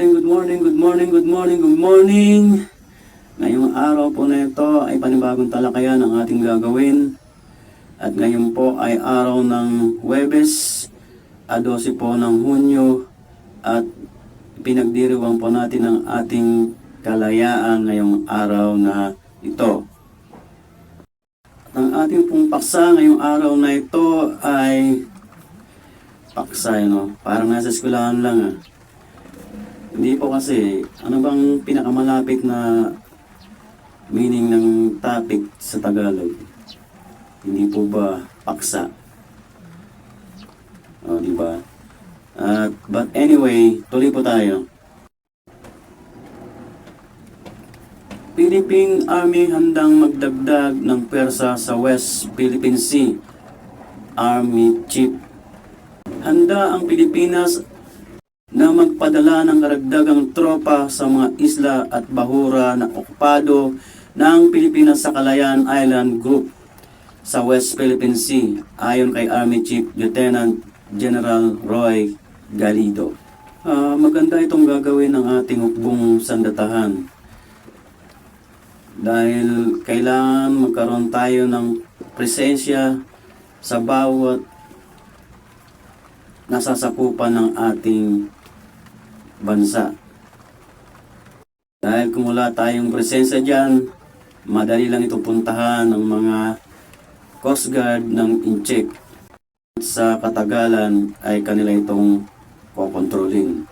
Good morning, good morning, good morning, good morning. Ngayong araw po na ito ay panibagong talakayan ang ating gagawin. At ngayon po ay araw ng Huwebes, a 12 po ng Hunyo at pinagdiriwang po natin ang ating kalayaan ngayong araw na ito. At ang ating pong paksa ngayong araw na ito ay paksa, no? Parang nasa eskwelahan lang ah. Hindi po kasi, ano bang pinakamalapit na meaning ng topic sa Tagalog? Hindi po ba paksa? O, di ba? At, but anyway, tuloy po tayo. Philippine Army handang magdagdag ng pwersa sa West Philippine Sea. Army Chief. Handa ang Pilipinas na magpadala ng karagdagang tropa sa mga isla at bahura na okupado ng Pilipinas sa Calayan Island Group sa West Philippine Sea ayon kay Army Chief Lieutenant General Roy Galido. Ah, maganda itong gagawin ng ating hukbong sandatahan dahil kailangan magkaroon tayo ng presensya sa bawat nasasakupan ng ating bansa. Dahil kung wala tayong presensya dyan, madali lang itong puntahan ng mga Coast Guard ng Incheck. Sa katagalan ay kanila itong kokontrolin.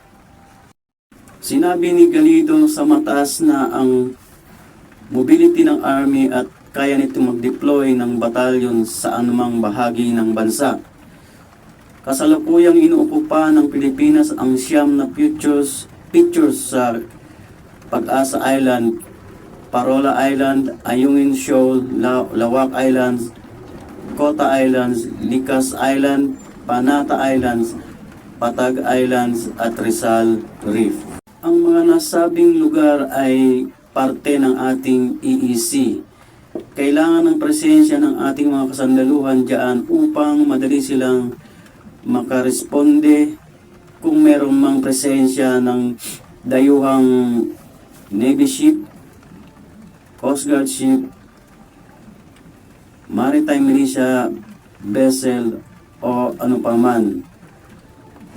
Sinabi ni Galido sa mataas na ang mobility ng Army at kaya nitong mag-deploy ng batalyon sa anumang bahagi ng bansa. Kasalukuyang inuukupa ng Pilipinas ang siyam na pictures, pictures sa Pag-asa Island, Parola Island, Ayungin Shoal, La- Lawak Islands, Kota Islands, Likas Island, Panata Islands, Patag Islands at Rizal Reef. Ang mga nasabing lugar ay parte ng ating EEC. Kailangan ng presensya ng ating mga kasandaluhan diyan upang madali silang makaresponde kung meron mang presensya ng dayuhang Navy ship, Coast Guard ship, Maritime Militia vessel o ano pa man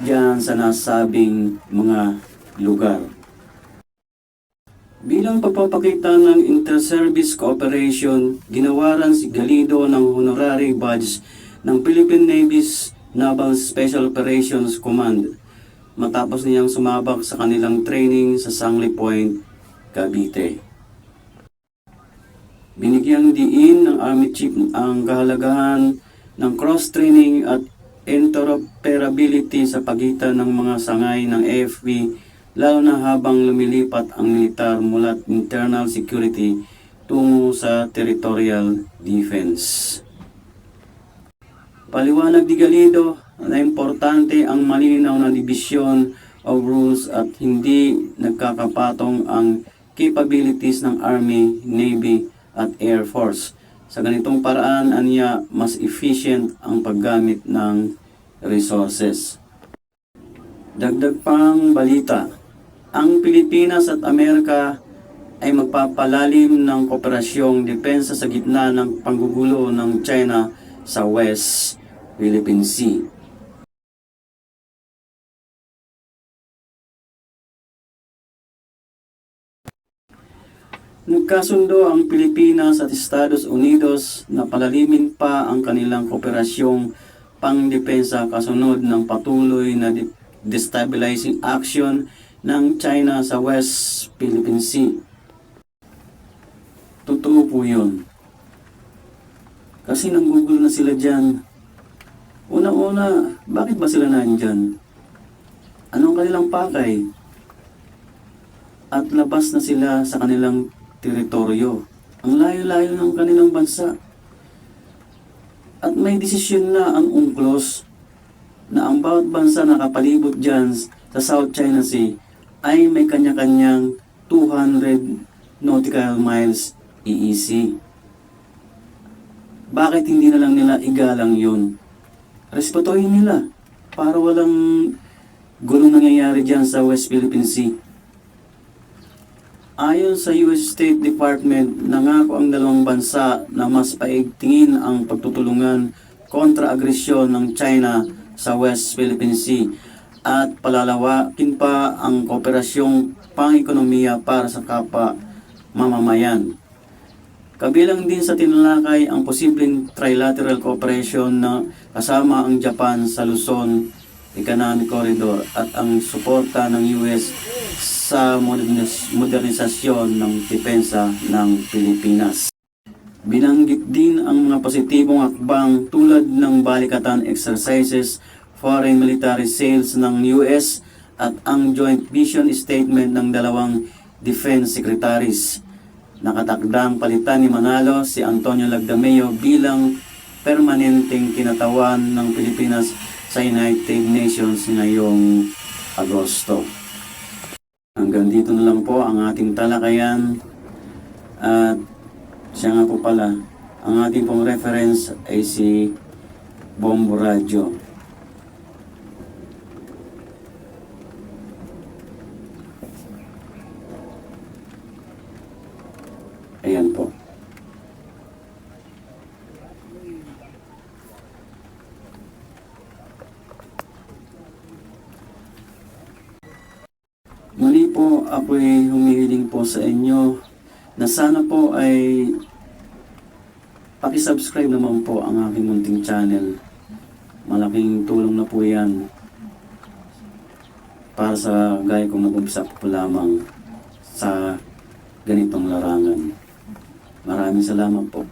dyan sa nasabing mga lugar. Bilang pagpapakita ng inter-service cooperation, ginawaran si Galido ng honorary badge ng Philippine Navy's Naval Special Operations Command matapos niyang sumabak sa kanilang training sa Sangley Point, Cavite. Binigyang diin ng Army Chief ang kahalagahan ng cross-training at interoperability sa pagitan ng mga sangay ng AFP lalo na habang lumilipat ang militar mula internal security tungo sa territorial defense. Paliwanag ni Galido na importante ang malinaw na division of rules at hindi nagkakapatong ang capabilities ng Army, Navy at Air Force. Sa ganitong paraan, aniya mas efficient ang paggamit ng resources. Dagdag pang balita, ang Pilipinas at Amerika ay magpapalalim ng kooperasyong depensa sa gitna ng panggugulo ng China sa West Philippine Sea. Nagkasundo ang Pilipinas at Estados Unidos na palalimin pa ang kanilang kooperasyong pangdepensa kasunod ng patuloy na de- destabilizing action ng China sa West Philippine Sea. Totoo po yun. Kasi nanggugol na sila dyan. Una-una, bakit ba sila nandyan? Anong kanilang pakay? At labas na sila sa kanilang teritoryo. Ang layo-layo ng kanilang bansa. At may desisyon na ang UNCLOS na ang bawat bansa na kapalibot dyan sa South China Sea ay may kanya-kanyang 200 nautical miles EEC. Bakit hindi na lang nila igalang yun? Respetuhin nila para walang gulong nangyayari dyan sa West Philippine Sea. Ayon sa US State Department, nangako ang dalawang bansa na mas paigtingin ang pagtutulungan kontra agresyon ng China sa West Philippine Sea at palalawakin pa ang kooperasyong pang-ekonomiya para sa kapwa mamamayan. Kabilang din sa tinalakay ang posibleng trilateral cooperation na kasama ang Japan sa Luzon Economic Corridor at ang suporta ng US sa modernis- modernisasyon ng depensa ng Pilipinas. Binanggit din ang mga positibong akbang tulad ng balikatan exercises, foreign military sales ng US at ang joint vision statement ng dalawang defense secretaries. Nakatakdang palitan ni Manalo si Antonio Lagdameo bilang permanenteng kinatawan ng Pilipinas sa United Nations ngayong Agosto. Hanggang dito na lang po ang ating talakayan at siya nga po pala, ang ating pong reference ay si Bombo Radio. Ayan po. Muli po, ako ay humihiling po sa inyo na sana po ay pakisubscribe naman po ang aking munting channel. Malaking tulong na po yan para sa gaya kong nag-umpisa po lamang sa ganitong larangan. Maraming salamat po.